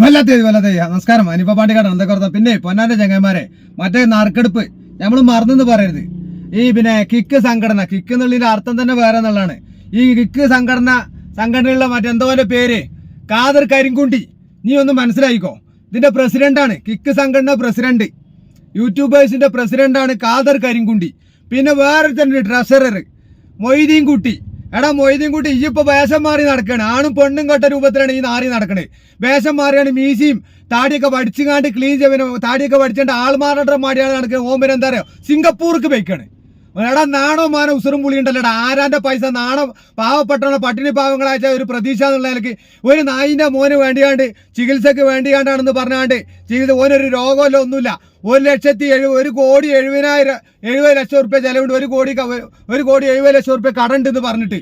വല്ലാത്ത വല്ലാത്തേ നമസ്കാരം. അനിപ്പ പാണ്ടിക്കാട് എന്തൊക്കെ പിന്നെ പൊന്നാന്റെ ചങ്ങന്മാരെ മറ്റേ നറുക്കെടുപ്പ് നമ്മൾ മറന്നെന്ന് പറയരുത്. ഈ പിന്നെ കിക്ക് സംഘടന. കിക്ക് എന്നുള്ളതിന്റെ അർത്ഥം തന്നെ വേറെ എന്നുള്ളതാണ്. ഈ കിക്ക് സംഘടന സംഘടനയുള്ള മറ്റെന്തോ പേര്? കാദർ കരിങ്കുണ്ടി. നീ ഒന്ന് മനസ്സിലായിക്കോ? ഇതിന്റെ പ്രസിഡന്റാണ്. കിക്ക് സംഘടന പ്രസിഡന്റ്. യൂട്യൂബേഴ്സിന്റെ പ്രസിഡന്റാണ് കാദർ കരിങ്കുണ്ടി. പിന്നെ വേറെ തന്നെ ട്രഷറർ മൊയ്തീൻ കുട്ടി എടാ മൊയ്തീൻ കുട്ടി ഈ ഇപ്പൊ വേഷം മാറി നടക്കാണ്. ആണും പെണ്ണും കെട്ട രൂപത്തിലാണ് ഈ നാറി നടക്കണേ. വേഷം മാറിയാണ് മീശയും താടിയൊക്കെ വടിച്ചുകാണ്ട് ക്ലീൻ ചെയ്യണം താടിയൊക്കെ വടിച്ചാണ്ട് ആൾമാരുടെ മാടിയാണ് നടക്കുന്നത് ഓമ്പരം എന്താ പറയുക സിംഗപ്പൂർക്ക് പോയിക്കാണ്. എടാ നാണോ മാനോ ഉസുറും പുളിയുണ്ടല്ലോടാ. ആരാന്റെ പൈസ നാണോ പാവപ്പെട്ടവണ പട്ടിണി പാവങ്ങളായ ഒരു പ്രതീക്ഷ എന്നുള്ള നിലയ്ക്ക് ഒരു നായിന്റെ മോന് വേണ്ടിയാണ്ട് ചികിത്സക്ക് വേണ്ടിയാണ്ടാണെന്ന് പറഞ്ഞാണ്ട് ചികിത്സ ഓനൊരു രോഗമല്ലോ ഒന്നുമില്ല. ഒരു ലക്ഷത്തി എഴു ഒരു കോടി എഴുപതിനായിരം എഴുപത് ലക്ഷം റുപ്യ ചെലവുണ്ട്. ഒരു കോടി ഒരു കോടി എഴുപത് ലക്ഷം റുപ്യ കടണ്ടെന്ന് പറഞ്ഞിട്ട്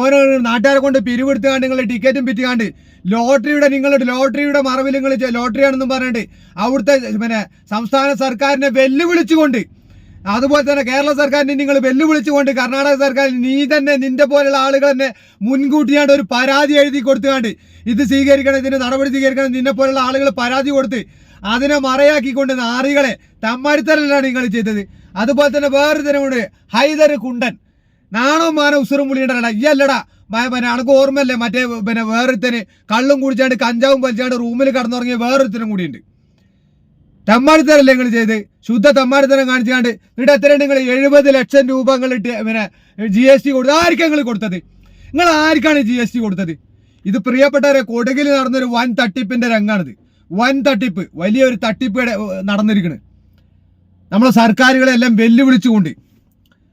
ഓരോ നാട്ടുകാരെ കൊണ്ട് പിരിവെടുത്തുകാണ്ട് നിങ്ങൾ ടിക്കറ്റും പിറ്റുകാണ്ട് ലോട്ടറിയുടെ നിങ്ങളുടെ ലോട്ടറിയുടെ മറവിൽ നിങ്ങൾ ലോട്ടറിയാണെന്നും പറഞ്ഞിട്ട് അവിടുത്തെ പിന്നെ സംസ്ഥാന സർക്കാരിനെ വെല്ലുവിളിച്ചുകൊണ്ട് അതുപോലെ തന്നെ കേരള സർക്കാരിനെ നിങ്ങൾ വെല്ലുവിളിച്ചുകൊണ്ട് കർണാടക സർക്കാർ നീ തന്നെ നിന്റെ പോലെയുള്ള ആളുകൾ തന്നെ മുൻകൂട്ടിയാണ്ട് ഒരു പരാതി എഴുതി കൊടുത്തുകാണ്ട് ഇത് സ്വീകരിക്കണം ഇതിന് നടപടി സ്വീകരിക്കണം നിന്നെ പോലെയുള്ള ആളുകൾ പരാതി കൊടുത്ത് അതിനെ മറയാക്കിക്കൊണ്ട് നാറികളെ തമ്മാടിത്തരലാണ് നിങ്ങൾ ചെയ്തത്. അതുപോലെ തന്നെ വേറൊരു തരമുണ്ട് ഹൈദർ കുണ്ടൻ. നാണോ മാനോ ഉസുറും പുളിയുണ്ടല്ലടാ. ഈ അല്ലടാ പിന്നെ അനക്ക് ഓർമ്മയല്ലേ? മറ്റേ പിന്നെ വേറൊരുത്തന് കള്ളും കുടിച്ചാണ്ട് കഞ്ചാവും വലിച്ചാണ്ട് റൂമിൽ കടന്നുറങ്ങിയ വേറൊരുത്തനും കൂടിയുണ്ട്. തമ്മാടിത്തരല്ലേ നിങ്ങൾ ചെയ്ത്? ശുദ്ധ തമ്മാടിത്തരം കാണിച്ചാണ്ട് എന്നിട്ട് എത്ര നിങ്ങൾ എഴുപത് ലക്ഷം രൂപ നിങ്ങൾ പിന്നെ ജി എസ് ടി കൊടുത്തത് ആർക്കാണ് നിങ്ങൾ കൊടുത്തത്? നിങ്ങൾ ആർക്കാണ് ജി എസ് ടി കൊടുത്തത്? ഇത് പ്രിയപ്പെട്ടവരെ കൊടുകിൽ നടന്നൊരു വൻ തട്ടിപ്പിന്റെ രംഗാണിത്. വൻ തട്ടിപ്പ്. വലിയൊരു തട്ടിപ്പ് നടന്നിരിക്കുന്നത് നമ്മളെ സർക്കാരുകളെല്ലാം വെല്ലുവിളിച്ചുകൊണ്ട്.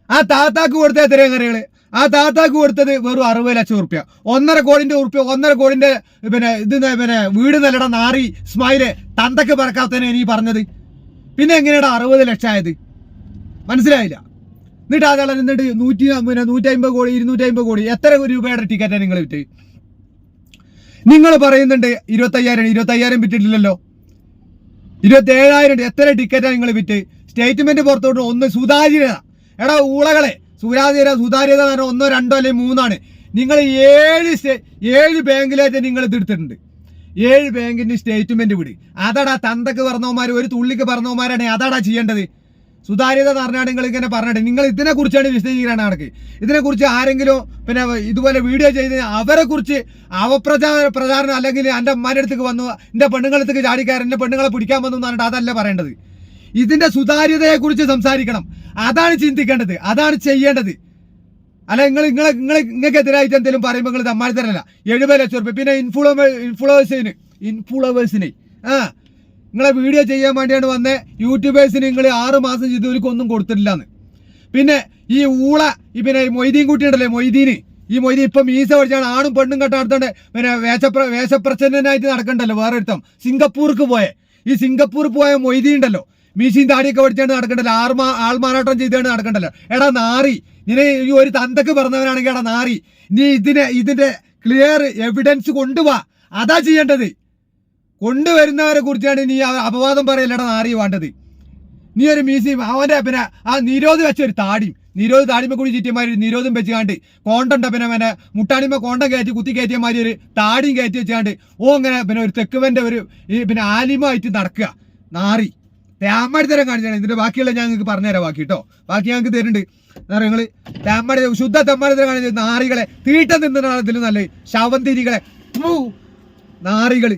ആ താത്താക്ക് കൊടുത്ത എത്രയും കറികൾ? ആ താത്താക്ക് കൊടുത്തത് വെറും അറുപത് ലക്ഷം ഉറുപ്പ്യ. ഒന്നര കോടിന്റെ ഉറുപ്പ്യ ഒന്നര കോടിന്റെ പിന്നെ ഇത് പിന്നെ വീട് നല്ലട നാറി സ്മൈൽ തന്തക്ക് പറക്കാത്തതിനെ നീ പറഞ്ഞത്. പിന്നെ എങ്ങനെയാണ് അറുപത് ലക്ഷം ആയത്? മനസ്സിലായില്ല. എന്നിട്ട് അതാളെ എന്നിട്ട് നൂറ്റി പിന്നെ നൂറ്റി അമ്പത് കോടി ഇരുന്നൂറ്റി അമ്പത് കോടി എത്ര രൂപയുടെ ടിക്കറ്റാണ് നിങ്ങൾ വിറ്റ് നിങ്ങൾ പറയുന്നുണ്ട് ഇരുപത്തയ്യായിരം ഇരുപത്തയ്യായിരം വിറ്റിട്ടില്ലല്ലോ. ഇരുപത്തി ഏഴായിരം എത്ര ടിക്കറ്റാണ് നിങ്ങൾ വിറ്റ്? സ്റ്റേറ്റ്മെന്റ് പുറത്തോട്ട് ഒന്ന് സുതാര്യത. എടാ ഊളകളെ സുതാര്യത സുതാര്യത എന്ന് പറഞ്ഞാൽ ഒന്നോ രണ്ടോ അല്ലെങ്കിൽ മൂന്നാണ്. നിങ്ങൾ ഏഴ് ഏഴ് ബാങ്കിലായിട്ട് നിങ്ങൾ ഇതെടുത്തിട്ടുണ്ട് ഏഴ് ബാങ്കിന്റെ സ്റ്റേറ്റ്മെന്റ് വിട്. അതാടാ തന്തക്ക് പറഞ്ഞവന്മാർ ഒരു തുള്ളിക്ക് പറഞ്ഞവന്മാരാണ് അതാടാ ചെയ്യേണ്ടത്. സുതാര്യത എന്ന് പറഞ്ഞാൽ നിങ്ങൾ ഇങ്ങനെ പറഞ്ഞിട്ട്. നിങ്ങൾ ഇതിനെ കുറിച്ചാണ് വിശദീകരണം കണക്ക്. ഇതിനെ കുറിച്ച് ആരെങ്കിലും പിന്നെ ഇതുപോലെ വീഡിയോ ചെയ്ത് അവരെ കുറിച്ച് അവപ്രചാര പ്രചാരണം അല്ലെങ്കിൽ എന്റെ അമ്മാരുടെ അടുത്തേക്ക് വന്നു എന്റെ പെണ്ണുങ്ങളടുത്തേക്ക് ചാടിക്കാരൻ എന്റെ പെണ്ണുങ്ങളെ പിടിക്കാൻ വന്നു എന്ന് പറഞ്ഞിട്ട് അതല്ല പറയേണ്ടത്. ഇതിന്റെ സുതാര്യതയെ കുറിച്ച് സംസാരിക്കണം. അതാണ് ചിന്തിക്കേണ്ടത്. അതാണ് ചെയ്യേണ്ടത്. അല്ല നിങ്ങൾ നിങ്ങൾ നിങ്ങൾ നിങ്ങൾക്ക് എതിരായിട്ട് എന്തെങ്കിലും പറയുമ്പോൾ നിങ്ങൾ തമ്മാടി തരല്ല എഴുപത് ലക്ഷം റുപ്യ പിന്നെ ഇൻഫ്ലുവ ഇൻഫ്ലുവേഴ്സിന് ഇൻഫ്ലുവേഴ്സിന് ആ. നിങ്ങളെ വീഡിയോ ചെയ്യാൻ വേണ്ടിയാണ് വന്ന. യൂട്യൂബേഴ്സിന് നിങ്ങൾ ആറ് മാസം ചെയ്തവർക്ക് ഒന്നും കൊടുത്തിട്ടില്ലാന്ന്. പിന്നെ ഈ ഊള ഈ പിന്നെ മൊയ്തീൻ കുട്ടിയുണ്ടല്ലേ മൊയ്തീന്? ഈ മൊയ്തീൻ ഇപ്പം മീസ പഠിച്ചാണ് ആണും പെണ്ണും കെട്ടാടുത്തോണ്ട് പിന്നെ വേഷപ്ര വേഷപ്രച്ഛന്നനായിട്ട് നടക്കണ്ടല്ലോ വേറെ ഒരുത്തം സിംഗപ്പൂർക്ക് പോയേ. ഈ സിംഗപ്പൂർ പോയ മൊയ്തി ഉണ്ടല്ലോ. മീശയും താടിയൊക്കെ പഠിച്ചാണ്ട് നടക്കണ്ടല്ലോ. ആർമാ ആൾമാറാട്ടം ചെയ്താണ് നടക്കണ്ടല്ലോ. എടാ നാറി നീ ഈ ഒരു തന്തക്ക് പറഞ്ഞവനാണെങ്കിൽ എടാ നാറി നീ ഇതിനെ ഇതിന്റെ ക്ലിയർ എവിഡൻസ് കൊണ്ടുവാ. അതാ ചെയ്യേണ്ടത്. കൊണ്ടുവരുന്നവരെ കുറിച്ചാണ് നീ അപവാദം പറയലടാ നാറി വേണ്ടത്. നീ ഒരു മീസി അവന്റെ പിന്നെ ആ നിരോധി വെച്ച ഒരു താടിയും നിരോധി താടിമ കൂടി ഒരു നിരോധം വെച്ചുകാണ്ട് കോണ്ടണ്ട പിന്നെ പിന്നെ മുട്ടാണിമ കോണ്ടം കയറ്റി കുത്തി കയറ്റിയമാതിരി ഒരു താടിയും കയറ്റി വെച്ചാണ്ട് ഓ അങ്ങനെ പിന്നെ ഒരു തെക്കുവന്റെ ഒരു ഈ പിന്നെ ആലിമായിട്ട് നടക്കുക. നാറി. തേമ്മടി തരം കാണിച്ചാണ്. ഇതിന്റെ ബാക്കിയുള്ള ഞാൻ നിങ്ങൾക്ക് പറഞ്ഞുതരാം ബാക്കി കേട്ടോ ബാക്കി ഞങ്ങൾക്ക് തരുന്നുണ്ട്. എന്താ പറയുക നിങ്ങൾ തേമ്മടി ശുദ്ധ തെമ്മാടി തരം കാണിച്ച നാറികളെ തീട്ടം തിന്നുന്ന ഇതിൽ നല്ല ശവന്തിരികളെ നാറികൾ.